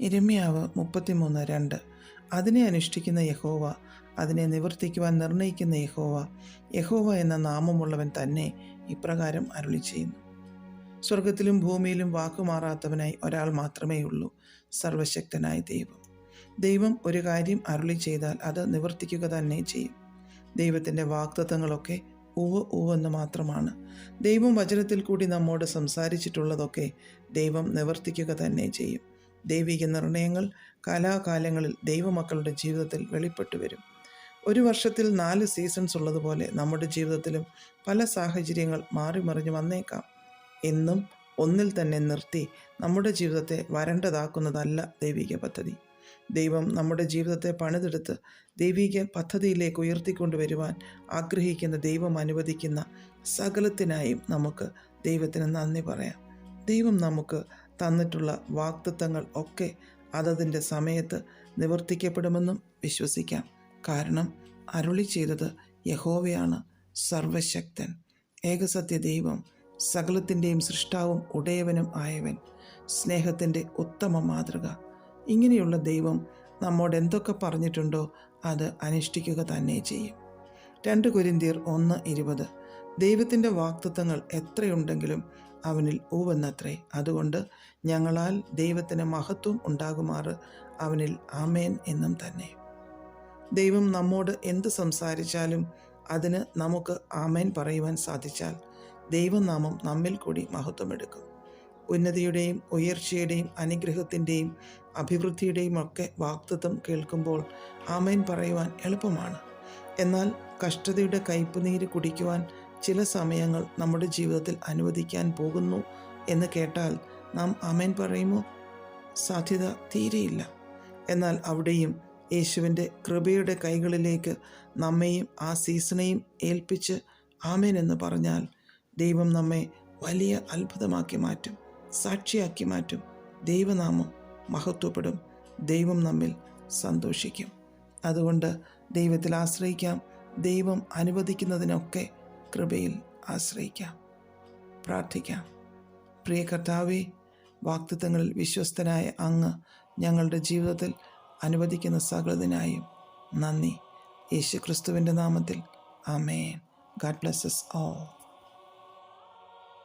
ഇരമ്യാവ് മുപ്പത്തിമൂന്ന് രണ്ട്. അതിനെ അനുഷ്ഠിക്കുന്ന യഹോവ അതിനെ നിവർത്തിക്കുവാൻ നിർണയിക്കുന്ന യഹോവ യഹോവ എന്ന നാമമുള്ളവൻ തന്നെ ഇപ്രകാരം അരുളി ചെയ്യുന്നു സ്വർഗത്തിലും ഭൂമിയിലും വാക്കുമാറാത്തവനായി ഒരാൾ മാത്രമേ ഉള്ളൂ സർവശക്തനായ ദൈവം. ദൈവം ഒരു കാര്യം അരുളി ചെയ്താൽ അത് നിവർത്തിക്കുക തന്നെ ചെയ്യും. ദൈവത്തിന്റെ വാക്തത്വങ്ങളൊക്കെ ഉവ് ഉവെന്ന് മാത്രമാണ്. ദൈവം വചനത്തിൽ കൂടി നമ്മോട് സംസാരിച്ചിട്ടുള്ളതൊക്കെ ദൈവം നിവർത്തിക്കുക തന്നെ ചെയ്യും. ദൈവിക നിർണയങ്ങൾ കാലാകാലങ്ങളിൽ ദൈവമക്കളുടെ ജീവിതത്തിൽ വെളിപ്പെട്ടു വരും. ഒരു വർഷത്തിൽ നാല് സീസൺസ് ഉള്ളതുപോലെ നമ്മുടെ ജീവിതത്തിലും പല സാഹചര്യങ്ങൾ മാറി മറിഞ്ഞു വന്നേക്കാം. എന്നും ഒന്നിൽ തന്നെ നിർത്തി നമ്മുടെ ജീവിതത്തെ വരണ്ടതാക്കുന്നതല്ല ദൈവിക പദ്ധതി. ദൈവം നമ്മുടെ ജീവിതത്തെ പണിതെടുത്ത് ദൈവിക പദ്ധതിയിലേക്ക് ഉയർത്തിക്കൊണ്ടുവരുവാൻ ആഗ്രഹിക്കുന്ന ദൈവം അനുവദിക്കുന്ന സകലത്തിനായും നമുക്ക് ദൈവത്തിന് നന്ദി പറയാം. ദൈവം നമുക്ക് തന്നിട്ടുള്ള വാക്തത്വങ്ങൾ ഒക്കെ അതതിന്റെ സമയത്ത് നിവർത്തിക്കപ്പെടുമെന്നും വിശ്വസിക്കാം. കാരണം അരുളി ചെയ്തത് യഹോവയാണ് സർവശക്തൻ. ഏകസത്യ ദൈവം സകലത്തിന്റെയും സൃഷ്ടാവും ഉടയവനും ആയവൻ. സ്നേഹത്തിന്റെ ഉത്തമ മാതൃക. ഇങ്ങനെയുള്ള ദൈവം നമ്മോട് എന്തൊക്കെ പറഞ്ഞിട്ടുണ്ടോ അത് അനുഷ്ഠിക്കുക തന്നെ ചെയ്യും. രണ്ട് കുരിന്തിയർ ഒന്ന് ഇരുപത്. ദൈവത്തിന്റെ വാക്തത്വങ്ങൾ എത്രയുണ്ടെങ്കിലും അവനിൽ ഊവെന്നത്രേ. അതുകൊണ്ട് ഞങ്ങളാൽ ദൈവത്തിന് മഹത്വം ഉണ്ടാകുമാറ് അവനിൽ ആമേൻ എന്നും തന്നെ. ദൈവം നമ്മോട് എന്ത് സംസാരിച്ചാലും അതിന് നമുക്ക് ആമേൻ പറയുവാൻ സാധിച്ചാൽ ദൈവനാമം നമ്മിൽ കൂടി മഹത്വമെടുക്കും. ഉന്നതിയുടെയും ഉയർച്ചയുടെയും അനുഗ്രഹത്തിന്റെയും അഭിവൃദ്ധിയുടെയും ഒക്കെ വാക്തത്വം കേൾക്കുമ്പോൾ ആമേൻ പറയുവാൻ എളുപ്പമാണ്. എന്നാൽ കഷ്ടതയുടെ കയ്പുനീര് കുടിക്കുവാൻ ചില സമയങ്ങൾ നമ്മുടെ ജീവിതത്തിൽ അനുവദിക്കാൻ പോകുന്നു എന്ന് കേട്ടാൽ നാം അമേൻ പറയുമോ? സാധ്യത തീരെയില്ല. എന്നാൽ അവിടെയും യേശുവിന്റെ കൃപയുടെ കൈകളിലേക്ക് നമ്മെയും ആ സീസണെയും ഏൽപ്പിച്ച് ആമേൻ എന്ന് പറഞ്ഞാൽ ദൈവം നമ്മെ വലിയ അത്ഭുതമാക്കി മാറ്റും സാക്ഷിയാക്കി മാറ്റും. ദൈവനാമം മഹത്വപ്പെടും ദൈവം നമ്മിൽ സന്തോഷിക്കും. അതുകൊണ്ട് ദൈവത്തിൽ ആശ്രയിക്കാം ദൈവം അനുവദിക്കുന്നതിനൊക്കെ കൃപയിൽ ആശ്രയിക്കാം. പ്രാർത്ഥിക്കാം. പ്രിയ കർത്താവെ വാക്തത്വങ്ങളിൽ വിശ്വസ്തനായ അങ്ങ് ഞങ്ങളുടെ ജീവിതത്തിൽ അനുവദിക്കുന്ന സകലതിനായും നന്ദി. യേശു ക്രിസ്തുവിന്റെ നാമത്തിൽ. ആമേൻ. God blesses all